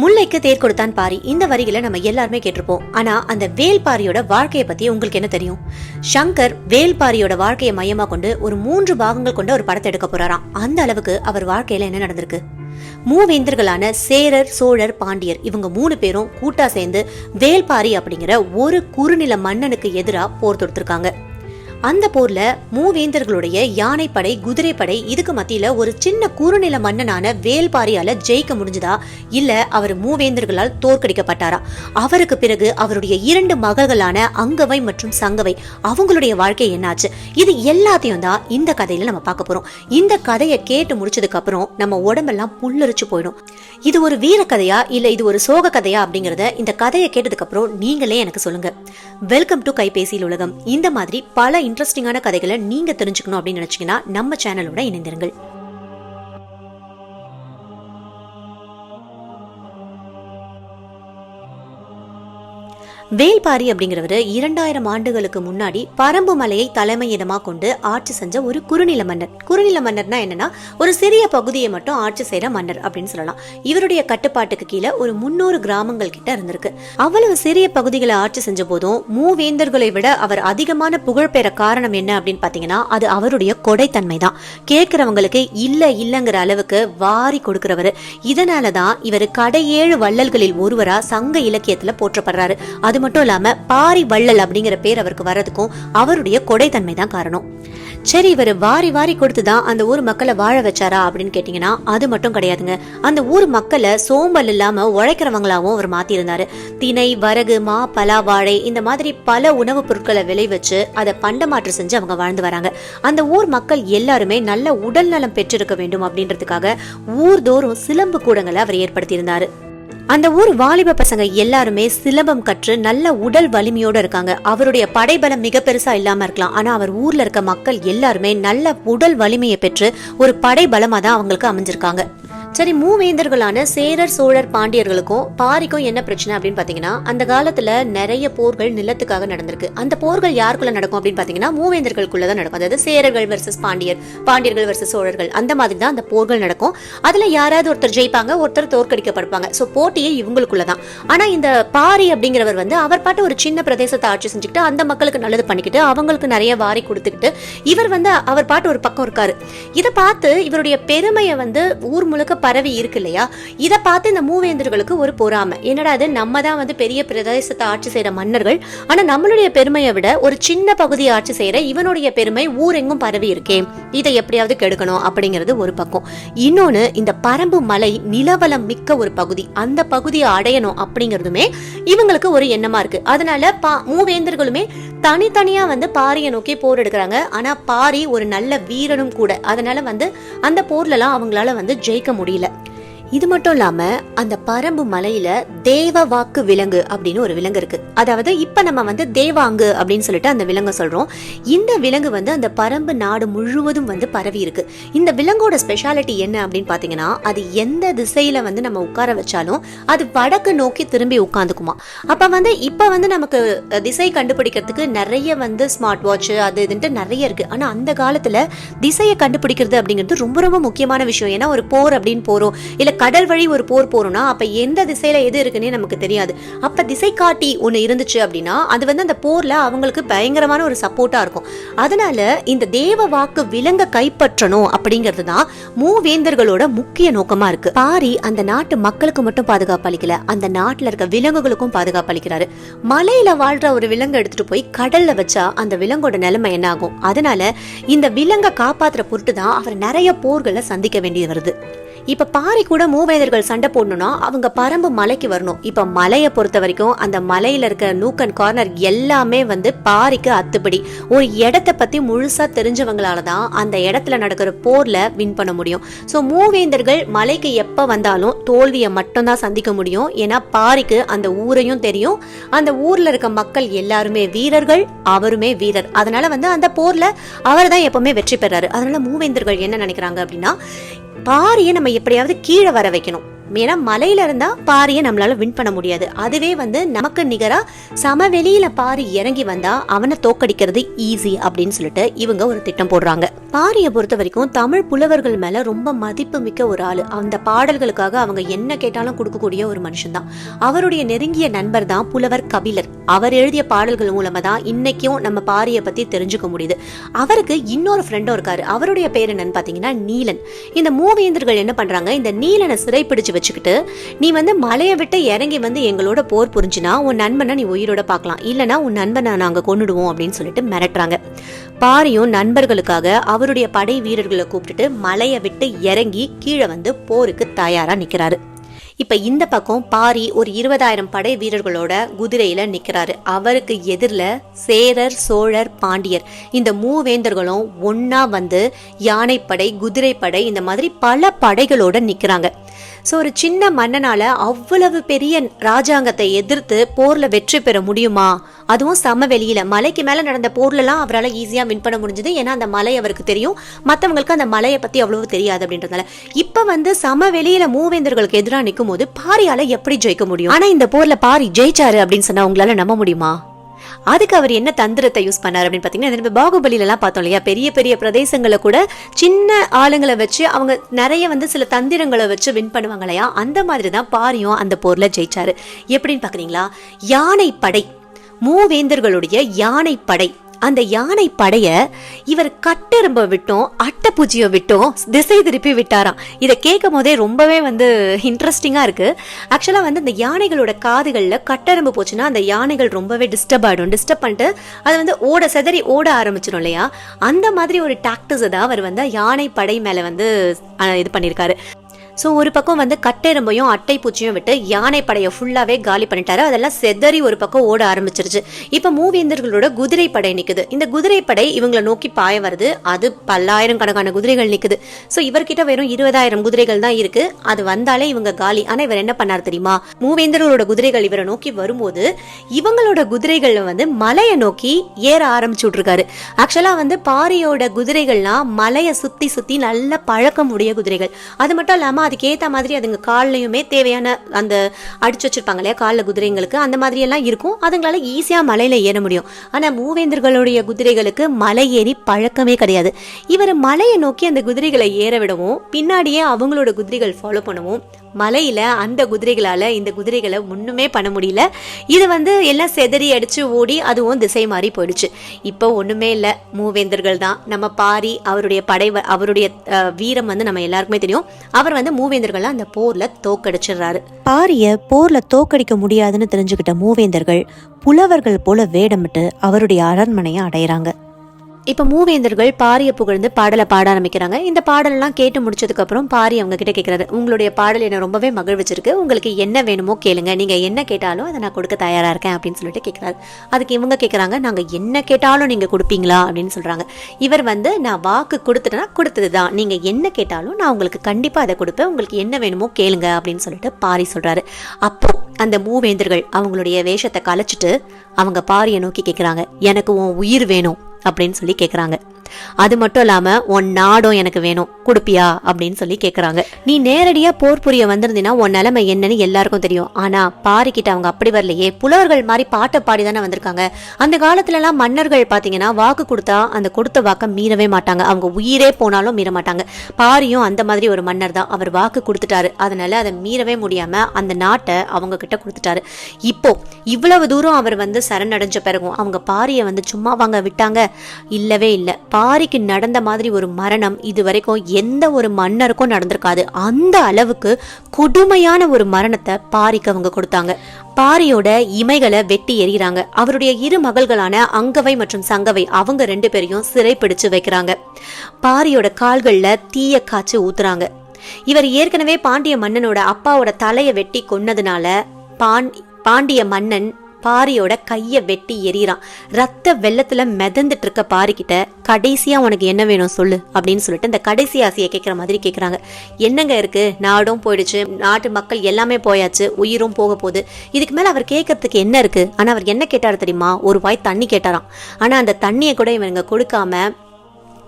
முல்லைக்கு தேர் கொடுத்தான் பாரி. இந்த வரிகளை நம்ம எல்லாருமே கேட்டிருப்போம். ஆனா அந்த வேல்பாரியோட வாழ்க்கையை பத்தி உங்களுக்கு என்ன தெரியும்? சங்கர் வேல்பாரியோட வாழ்க்கையை மையமா கொண்டு ஒரு மூன்று பாகங்கள் கொண்ட ஒரு படத்தை எடுக்க போறாராம். அந்த அளவுக்கு அவர் வாழ்க்கையில என்ன நடந்திருக்கு? மூவேந்தர்களான சேரர் சோழர் பாண்டியர் இவங்க மூணு பேரும் கூட்டா சேர்ந்து வேல்பாரி அப்படிங்கிற ஒரு குறுநில மன்னனுக்கு எதிராக போர் தொடுத்திருக்காங்க. அந்த போர்ல மூவேந்தர்களுடைய யானைப்படை குதிரைப்படை இதுக்கு மத்தியில ஒரு சின்ன குறுநில மன்னனான வேல்பாரியால ஜெயிக்க முடிஞ்சதா? இல்ல அவர் மூவேந்தர்களால் தோற்கடிக்கப்பட்டாரா? அவருக்கு பிறகு அவருடைய இரண்டு மகள்களான அங்கவை மற்றும் சங்கவை அவங்களுடைய வாழ்க்கை என்னாச்சு? இது எல்லாத்தையும் தான் இந்த கதையில நம்ம பார்க்க போறோம். இந்த கதையை கேட்டு முடிச்சதுக்கு அப்புறம் நம்ம உடம்பெல்லாம் புல்லரிச்சு போயிடும். இது ஒரு வீர கதையா இல்ல இது ஒரு சோக கதையா அப்படிங்கறத இந்த கதையை கேட்டதுக்கு அப்புறம் நீங்களே எனக்கு சொல்லுங்க. வெல்கம் டு கைபேசியில் உலகம் இந்த மாதிரி பல இன்ட்ரெஸ்டிங்கான கதைகளை நீங்க தெரிஞ்சுக்கணும் அப்படின்னு நினைச்சீங்கன்னா நம்ம சேனலோட இணைந்திருங்கள். வேல்பாரி அப்படிங்கிறவர் இரண்டாயிரம் ஆண்டுகளுக்கு முன்னாடி பரம்பு மலையை தலைமையிடமாக கொண்டு ஆட்சி செஞ்ச ஒரு குறுநில மன்னர். குறுநில மன்னர்னா என்னன்னா ஒரு சிறிய பகுதியை மட்டும் ஆட்சி செய்யற மன்னர் அப்படின்னு சொல்லலாம். இவருடைய கட்டுப்பாட்டுக்கு கீழே ஒரு முன்னூறு கிராமங்கள் கிட்ட இருந்திருக்கு. அவ்வளவு சிறிய பகுதிகளை ஆட்சி செஞ்ச போதும் மூவேந்தர்களை விட அவர் அதிகமான புகழ் பெற காரணம் என்ன அப்படின்னு பாத்தீங்கன்னா அது அவருடைய கொடைத்தன்மை தான். கேட்கிறவங்களுக்கு இல்ல இல்லங்கிற அளவுக்கு வாரி கொடுக்கிறவர். இதனாலதான் இவர் கடையேழு வள்ளல்களில் ஒருவரா சங்க இலக்கியத்துல போற்றப்படுறாரு. அது அது மட்டும் இல்லாம பாரி வள்ளல் அப்படிங்கிற பேர் அவருக்கு வர்றதுக்கும் அவருடைய கொடைத்தன்மை தான் காரணம். சரி இவர் வாரி வாரி கொடுத்துதான் அந்த ஊர் மக்களை வாழ வச்சாரா அப்படின்னு கேட்டீங்கன்னா அது மட்டும் கிடையாதுங்க. அந்த ஊர் மக்களை சோம்பல் இல்லாம உழைக்கிறவங்களாவும் அவர் மாத்திருந்தாரு. திணை வரகு மா பலா வாழை இந்த மாதிரி பல உணவுப் பொருட்களை விளைவிச்சு அதை பண்டமாற்று செஞ்சு அவங்க வாழ்ந்து வராங்க. அந்த ஊர் மக்கள் எல்லாருமே நல்ல உடல் நலம் பெற்றிருக்க வேண்டும் அப்படின்றதுக்காக ஊர்தோறும் சிலம்பு கூடங்களை அவர் ஏற்படுத்தியிருந்தாரு. அந்த ஊர் வாலிப பசங்க எல்லாருமே சிலம்பம் கற்று நல்ல உடல் வலிமையோட இருக்காங்க. அவருடைய படைபலம் மிக பெருசா இல்லாம இருக்கலாம். ஆனா அவர் ஊர்ல இருக்க மக்கள் எல்லாருமே நல்ல உடல் வலிமையை பெற்று ஒரு படைபலமா தான் அவங்களுக்கு அமைஞ்சிருக்காங்க. சரி மூவேந்தர்களான சேரர் சோழர் பாண்டியர்களுக்கும் பாரிக்கும் என்ன பிரச்சனை அப்படின்னு பாத்தீங்கன்னா அந்த காலத்துல நிறைய போர்கள் நிலத்துக்காக நடந்திருக்கு. அந்த போர்கள் யாருக்குள்ள நடக்கும் அப்படின்னு பாத்தீங்கன்னா மூவேந்தர்களுக்குள்ள தான் நடக்கும். அதாவது சேரர்கள் வர்சஸ் பாண்டியர் பாண்டியர்கள் வர்சஸ் சோழர்கள் அந்த மாதிரி தான் அந்த போர்கள் நடக்கும். அதுல யாராவது ஒருத்தர் ஜெயிப்பாங்க ஒருத்தர் தோற்கடிக்கப்படுப்பாங்க சோ போட்டியே இவங்களுக்குள்ள தான் ஆனா இந்த பாரி அப்படிங்கிறவர் வந்து அவர் பாட்டு ஒரு சின்ன பிரதேசத்தை ஆட்சி செஞ்சுக்கிட்டு அந்த மக்களுக்கு நல்லது பண்ணிக்கிட்டு அவங்களுக்கு நிறைய வாரி கொடுத்துக்கிட்டு இவர் வந்து அவர் பாட்டு ஒரு பக்கம் இருக்காரு. இதை பார்த்து இவருடைய பெருமையை வந்து ஊர் முழுக்க பரவி இருக்கு இல்லையா? இதை பார்த்து இந்த மூவேந்தர்களுக்கு ஒரு பொறாமை. என்னடா இது? நம்ம தான் வந்து பெரிய பிரதேசத்தை ஆட்சி செய்யற மன்னர்கள். ஆனா நம்மளுடைய பெருமையை விட ஒரு சின்ன பகுதியை ஆட்சி செய்யற இவனுடைய பெருமை ஊரெங்கும் பரவி இருக்கே. இதை எப்படியாவது கெடுக்கணும் அப்படிங்கிறது ஒரு பக்கம். இன்னொன்னு இந்த பரம்பு மலை நிலவலம் மிக்க ஒரு பகுதி. அந்த பகுதியை அடையணும் அப்படிங்கிறதுமே இவங்களுக்கு ஒரு எண்ணமா இருக்கு. அதனால பா மூவேந்தர்களுமே தனித்தனியா வந்து பாரியை நோக்கி போர் எடுக்கிறாங்க. ஆனா பாரி ஒரு நல்ல வீரனும் கூட. அதனால வந்து அந்த போர்லலாம் அவங்களால வந்து ஜெயிக்க முடியல. இது மட்டும் இல்லாம அந்த பரம்பு மலையில தேவ வாக்கு விலங்கு அப்படின்னு ஒரு விலங்கு இருக்கு. அதாவது இப்ப நம்ம வந்து தேவாங்கு அப்படின்னு சொல்லிட்டு அந்த விலங்கை சொல்றோம். இந்த விலங்கு வந்து அந்த பரம்பு நாடு முழுவதும் வந்து பரவி இருக்கு. இந்த விலங்கோட ஸ்பெஷாலிட்டி என்ன அப்படின்னு பாத்தீங்கன்னா அது எந்த திசையில வந்து நம்ம உட்கார வச்சாலும் அது வடக்கு நோக்கி திரும்பி உட்காந்துக்குமா. அப்ப வந்து இப்ப வந்து நமக்கு திசை கண்டுபிடிக்கிறதுக்கு நிறைய வந்து ஸ்மார்ட் வாட்ச் அது இதுன்ட்டு நிறைய இருக்கு. ஆனா அந்த காலத்துல திசையை கண்டுபிடிக்கிறது அப்படிங்கிறது ரொம்ப ரொம்ப முக்கியமான விஷயம். ஏன்னா ஒரு போர் அப்படின்னு போறோம். இல்ல கடல் வழி ஒரு போர் போறோம்னா அப்ப எந்த திசையில எது இருக்குன்னே நமக்கு தெரியாது. அப்ப திசை காட்டி ஒன்று இருந்துச்சு அப்படின்னா அது வந்து அந்த போர்ல அவங்களுக்கு பயங்கரமான ஒரு சப்போர்ட்டா இருக்கும். அதனால இந்த தேவ வாக்கு விலங்க கைப்பற்றணும் அப்படிங்கிறது தான் மூவேந்தர்களோட முக்கிய நோக்கமா இருக்கு. பாரி அந்த நாட்டு மக்களுக்கு மட்டும் பாதுகாப்பு அளிக்கல அந்த நாட்டுல இருக்க விலங்குகளுக்கும் பாதுகாப்பு அளிக்கிறாரு. மலையில வாழ்ற ஒரு விலங்கு எடுத்துட்டு போய் கடல்ல வச்சா அந்த விலங்கோட நிலைமை என்ன ஆகும்? அதனால இந்த விலங்கை காப்பாத்துற பொருட்டு தான் அவர் நிறைய போர்களை சந்திக்க வேண்டியது வருது. இப்ப பாரி கூட மூவேந்தர்கள் சண்டை போடணும்னா அவங்க பரம்பு மலைக்கு வரணும். இப்ப மலையை பொறுத்த வரைக்கும் அந்த மலையில இருக்க நூக்கன் கார்னர் எல்லாமே வந்து பாரிக்கு அத்துப்படி. ஒரு இடத்த பத்தி முழுசா தெரிஞ்சவங்களால தான் அந்த இடத்துல நடக்கிற போர்ல வின் பண்ண முடியும். ஸோ மூவேந்தர்கள் மலைக்கு எப்ப வந்தாலும் தோல்வியை மட்டும்தான் சந்திக்க முடியும். ஏன்னா பாரிக்கு அந்த ஊரையும் தெரியும். அந்த ஊர்ல இருக்க மக்கள் எல்லாருமே வீரர்கள் அவருமே வீரர். அதனால வந்து அந்த போர்ல அவர் தான் எப்பவுமே வெற்றி பெறாரு. அதனால மூவேந்தர்கள் என்ன நினைக்கிறாங்க அப்படின்னா பாரியை நம்ம எப்படியாவது கீழே வர வைக்கணும். ஏன்னா மலையில இருந்தா பாரியை நம்மளால வின் பண்ண முடியாது. அதுவே வந்து நமக்கு நிகரா சமவெளியில பாரி இறங்கி வந்தா அவனை தோக்கடிக்கிறது ஈஸி அப்படின்னு சொல்லிட்டு இவங்க ஒரு திட்டம் போடுறாங்க. பாரியை பொறுத்த வரைக்கும் தமிழ் புலவர்கள் மேல ரொம்ப மதிப்பு மிக்க ஒரு ஆளு. அந்த பாடல்களுக்காக அவங்க என்ன கேட்டாலும் கொடுக்கக்கூடிய ஒரு மனுஷன் தான் அவருடைய நெருங்கிய நண்பர் தான் புலவர் கபிலர். அவர் எழுதிய பாடல்கள் மூலமா தான் இன்னைக்கும் நம்ம பாரியை பத்தி தெரிஞ்சுக்க முடியுது. அவருக்கு இன்னொரு ஃப்ரெண்டும் இருக்காரு. அவருடைய பேர் என்னன்னு பாத்தீங்கன்னா நீலன். இந்த மூவேந்தர்கள் என்ன பண்றாங்க? இந்த நீலனை சிறைப்பிடிச்சு வச்சுக்கிட்டு நீ வந்து மலையை விட்டு இறங்கி வந்து எங்களோட போர் புரிஞ்சுனா உன் நண்பனை நீ உயிரோட பார்க்கலாம். இல்லைனா உன் நண்பனை நாங்கள் கொண்டுடுவோம் அப்படின்னு சொல்லிட்டு மிரட்டுறாங்க. பாரியும் நண்பர்களுக்காக அவருடைய படை வீரர்களை கூப்பிட்டுட்டு மலையை விட்டு இறங்கி கீழே வந்து போருக்கு தயாராக நிற்கிறாரு இப்போ இந்த பக்கம் பாரி ஒரு இருபதாயிரம் படை வீரர்களோட குதிரையில் நிற்கிறாரு அவருக்கு எதிரில் சேரர் சோழர் பாண்டியர் இந்த மூவேந்தர்களும் ஒன்றா வந்து யானைப்படை குதிரைப்படை இந்த மாதிரி பல படைகளோட நிற்கிறாங்க ஸோ ஒரு சின்ன மன்னனால் அவ்வளவு பெரிய ராஜாங்கத்தை எதிர்த்து போரில் வெற்றி பெற முடியுமா? அதுவும் சமவெளியில் மலைக்கு மேலே நடந்த போர்லலாம் அவரால் ஈஸியாக வின் பண்ண முடிஞ்சது. ஏன்னா அந்த மலை அவருக்கு தெரியும். மற்றவங்களுக்கு அந்த மலையை பற்றி அவ்வளவு தெரியாது அப்படின்றதுனால. இப்போ வந்து சமவெளியில் மூவேந்தர்களுக்கு எதிராக நிற்கும் போது பாரியால் எப்படி ஜெயிக்க முடியும்? ஆனால் இந்த போரில் பாரி ஜெயிச்சாரு அப்படின்னு சொன்னால் உங்களால் நம்ப முடியுமா? அதுக்கு அவர் என்ன தந்திரத்தை யூஸ் பண்ணார் அப்படின்னு பார்த்தீங்கன்னா இந்த பாகுபலிலலாம் பார்த்தோம் இல்லையா? பெரிய பெரிய பிரதேசங்களை கூட சின்ன ஆளுங்களை வச்சு அவங்க நிறைய வந்து சில தந்திரங்களை வச்சு வின் பண்ணுவாங்க இல்லையா? அந்த மாதிரி தான் பாரியும் அந்த போரில் ஜெயிச்சாரு. எப்படின்னு பார்க்குறீங்களா? யானை படை மூவேந்தர்களுடைய யானை படை அந்த யானை படைய இவர் கட்டெரும்ப விட்டும் அட்டைப்பூச்சியை விட்டும் திசை திருப்பி விட்டாராம். இதை கேட்கும் போதே ரொம்பவே வந்து இன்ட்ரெஸ்டிங்காக இருக்கு. ஆக்சுவலாக வந்து இந்த யானைகளோட காதுகளில் கட்டெரும்பு போச்சுன்னா அந்த யானைகள் ரொம்பவே டிஸ்டர்ப் ஆகிடும் டிஸ்டர்ப் பண்ணிட்டு அது வந்து ஓட செதறி ஓட ஆரம்பிச்சிடும் இல்லையா? அந்த மாதிரி ஒரு டாக்டிஸை தான் அவர் வந்து யானை படை மேலே வந்து இது பண்ணியிருக்காரு. ஸோ ஒரு பக்கம் வந்து கட்டெரும்பையும் அட்டை பூச்சியும் விட்டு யானை படையை ஃபுல்லாகவே காலி பண்ணிட்டாரு. அதெல்லாம் செதறி ஒரு பக்கம் ஓட ஆரம்பிச்சிருச்சு. இப்போ மூவேந்தர்களோட குதிரை படை நிற்குது இந்த குதிரை படை இவங்களை நோக்கி பாய வருது. அது பல்லாயிரம் கணக்கான குதிரைகள் நிற்குது ஸோ இவர்கிட்ட வெறும் இருபதாயிரம் குதிரைகள் தான் இருக்கு. அது வந்தாலே இவங்க காலி. ஆனால் இவர் என்ன பண்ணார் தெரியுமா? மூவேந்தர்களோட குதிரைகள் இவரை நோக்கி வரும்போது இவங்களோட குதிரைகள் வந்து மலையை நோக்கி ஏற ஆரம்பிச்சு விட்ருக்காரு ஆக்சுவலாக வந்து பாரியோட குதிரைகள்லாம் மலையை சுற்றி சுற்றி நல்ல பழக்கம் உடைய குதிரைகள். அது மட்டும் இல்லாமல் அதுக்கேற்ற மாதிரி அதுங்க கால்லையுமே தேவையான அந்த அடிச்சு வச்சிருப்பாங்க இல்லையா காலில் குதிரைங்களுக்கு அந்த மாதிரி எல்லாம் இருக்கும். அதுங்களால ஈஸியாக மலையில் ஏற முடியும். ஆனால் மூவேந்தர்களுடைய குதிரைகளுக்கு மலை ஏறி பழக்கமே கிடையாது. இவர் மலையை நோக்கி அந்த குதிரைகளை ஏற விடவும் பின்னாடியே அவங்களோட குதிரைகள் ஃபாலோ பண்ணவும். மலையில் அந்த குதிரைகளால் இந்த குதிரைகளை ஒன்றுமே பண்ண முடியல. இது வந்து எல்லாம் செதறி அடித்து ஓடி அதுவும் திசை மாறி போயிடுச்சு. இப்போ ஒன்றுமே இல்லை. மூவேந்தர்கள் தான். நம்ம பாரி அவருடைய படை அவருடைய வீரம் வந்து நம்ம எல்லாருக்குமே தெரியும். அவர் வந்து மூவேந்தர்கள்லாம் அந்த போரில் தோக்கடிச்சிடுறாரு. பாரிய போரில் தோக்கடிக்க முடியாதுன்னு தெரிஞ்சுக்கிட்ட மூவேந்தர்கள் புலவர்கள் போல வேடமிட்டு அவருடைய அரண்மனையை அடையிறாங்க. இப்போ மூவேந்தர்கள் பாரியை புகழ்ந்து பாடலை பாட ஆரம்பிக்கிறாங்க. இந்த பாடலெல்லாம் கேட்டு முடிச்சதுக்கப்புறம் பாரி அவங்க கிட்ட கேட்குறது உங்களுடைய பாடல் என்ன ரொம்பவே மகிழ்விச்சிருக்கு. உங்களுக்கு என்ன வேணுமோ கேளுங்க. நீங்கள் என்ன கேட்டாலும் அதை நான் கொடுக்க தயாராக இருக்கேன். அப்படின்னு சொல்லிட்டு கேட்குறாரு அதுக்கு இவங்க கேட்குறாங்க நாங்கள் என்ன கேட்டாலும் நீங்கள் கொடுப்பீங்களா? அப்படின்னு சொல்கிறாங்க இவர் வந்து நான் வாக்கு கொடுத்துட்டேன்னா கொடுத்தது தான் நீங்கள் என்ன கேட்டாலும் நான் உங்களுக்கு கண்டிப்பாக அதை கொடுப்பேன். உங்களுக்கு என்ன வேணுமோ கேளுங்க. அப்படின்னு சொல்லிட்டு பாரி சொல்கிறாரு அப்போ அந்த மூவேந்தர்கள் அவங்களுடைய வேஷத்தை கலைச்சிட்டு அவங்க பாரியை நோக்கி கேட்குறாங்க எனக்கு உன் உயிர் வேணும். அப்படின்னு சொல்லி கேட்குறாங்க அது மட்டும் இல்லாம உன் நாடும் எனக்கு வேணும். கொடுப்பியா? அப்படின்னு சொல்லி கேட்குறாங்க நீ நேரடியா போர் புரிய வந்திருந்தீன்னா உன் நிலைமை என்னன்னு எல்லாருக்கும் தெரியும். ஆனா பாரிக்கிட்ட அவங்க அப்படி வரலையே. புலவர்கள் மாதிரி பாட்டை பாடி தானே வந்திருக்காங்க. அந்த காலத்துல எல்லாம் மன்னர்கள் பாத்தீங்கன்னா வாக்கு கொடுத்தா அந்த கொடுத்த வாக்கை மீறவே மாட்டாங்க. அவங்க உயிரே போனாலும் மீற மாட்டாங்க. பாரியும் அந்த மாதிரி ஒரு மன்னர் தான். அவர் வாக்கு கொடுத்துட்டாரு. அதனால அதை மீறவே முடியாம அந்த நாட்டை அவங்க கிட்ட கொடுத்துட்டாரு. இப்போ இவ்வளவு தூரம் அவர் வந்து சரணடைஞ்ச பிறகும் அவங்க பாரியை வந்து சும்மா வாங்க விட்டாங்க. இல்லவே இல்லை. பாரிக்கு நடந்த மாதிரி ஒரு மரணம் இது வரைக்கும் எந்த ஒரு மன்னருக்கும் நடந்திருக்காது. அந்த அளவுக்கு கொடுமையான ஒரு மரணத்தை பாரிக்கு அவங்க கொடுத்தாங்க. பாரியோட இமைகளை வெட்டி எறிகிறாங்க. அவருடைய இரு மகள்களான அங்கவை மற்றும் சங்கவை அவங்க ரெண்டு பேரையும் சிறைப்பிடிச்சு வைக்கிறாங்க. பாரியோட கால்களில் தீய காய்ச்சி ஊத்துறாங்க. இவர் ஏற்கனவே பாண்டிய மன்னனோட அப்பாவோட தலையை வெட்டி கொன்னதுனால பாண் பாண்டிய மன்னன் பாரியோட கையை வெட்டி எறிகிறான். ரத்த வெள்ளத்துல மிதந்துட்டு இருக்க பாரிக்கிட்ட கடைசியா உனக்கு என்ன வேணும் சொல்லு அப்படின்னு சொல்லிட்டு இந்த கடைசி ஆசையை கேட்குற மாதிரி கேட்குறாங்க என்னங்க இருக்கு? நாடும் போயிடுச்சு. நாட்டு மக்கள் எல்லாமே போயாச்சு. உயிரும் போக போகுது. இதுக்கு மேல அவர் கேட்கறதுக்கு என்ன இருக்கு? ஆனா அவர் என்ன கேட்டாரு தெரியுமா? ஒரு வாய் தண்ணி கேட்டாராம். ஆனா அந்த தண்ணியை கூட இவங்க கொடுக்காம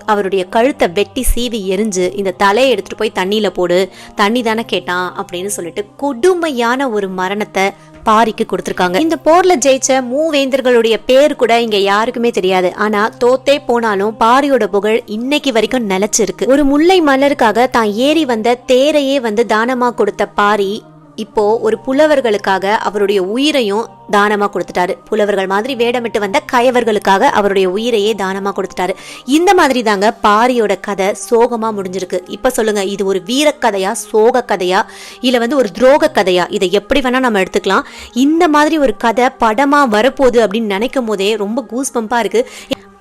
அவருடைய கழுத்தை வெட்டி சீவி எரிஞ்சு இந்த தலையை எடுத்துட்டு போய் தண்ணியில போடு தண்ணி தானே கேட்டான் அப்படின்னு சொல்லிட்டு கொடுமையான ஒரு மரணத்தை பாரிக்கு கொடுத்துருக்காங்க. இந்த போர்ல ஜெயிச்ச மூவேந்தர்களுடைய பேர் கூட இங்க யாருக்குமே தெரியாது. ஆனா தோத்தே போனாலும் பாரியோட புகழ் இன்னைக்கு வரைக்கும் நிலைச்சிருக்கு. ஒரு முல்லை மலருக்காக தான் ஏறி வந்த தேரையே வந்து தானமா கொடுத்த பாரி இப்போ ஒரு புலவர்களுக்காக அவருடைய உயிரையும் தானமா கொடுத்துட்டாரு. புலவர்கள் மாதிரி வேடமிட்டு வந்த கயவர்களுக்காக அவருடைய உயிரையே தானமா கொடுத்துட்டாரு. இந்த மாதிரி தாங்க பாரியோட கதை சோகமா முடிஞ்சிருக்கு. இப்ப சொல்லுங்க இது ஒரு வீரக்கதையா சோக கதையா இல்ல வந்து ஒரு துரோக கதையா? இதை எப்படி வேணா நம்ம எடுத்துக்கலாம். இந்த மாதிரி ஒரு கதை படமா வரப்போகுது அப்படின்னு நினைக்கும் போதே ரொம்ப கூஸ் பம்பா இருக்கு.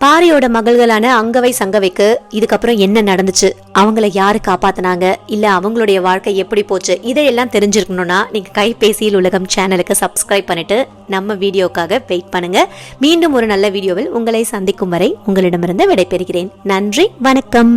பாரியோட மகள்களான அங்கவை சங்கவைக்கு இதுக்கப்புறம் என்ன நடந்துச்சு? அவங்கள யாரு காப்பாத்தினாங்க? இல்ல அவங்களுடைய வாழ்க்கை எப்படி போச்சு? இதையெல்லாம் தெரிஞ்சிருக்கணும்னா நீங்க கைபேசியில் உலகம் சேனலுக்கு சப்ஸ்கிரைப் பண்ணிட்டு நம்ம வீடியோக்காக வெயிட் பண்ணுங்க. மீண்டும் ஒரு நல்ல வீடியோவில் உங்களை சந்திக்கும் வரை உங்களிடமிருந்து விடைபெறுகிறேன். நன்றி வணக்கம்.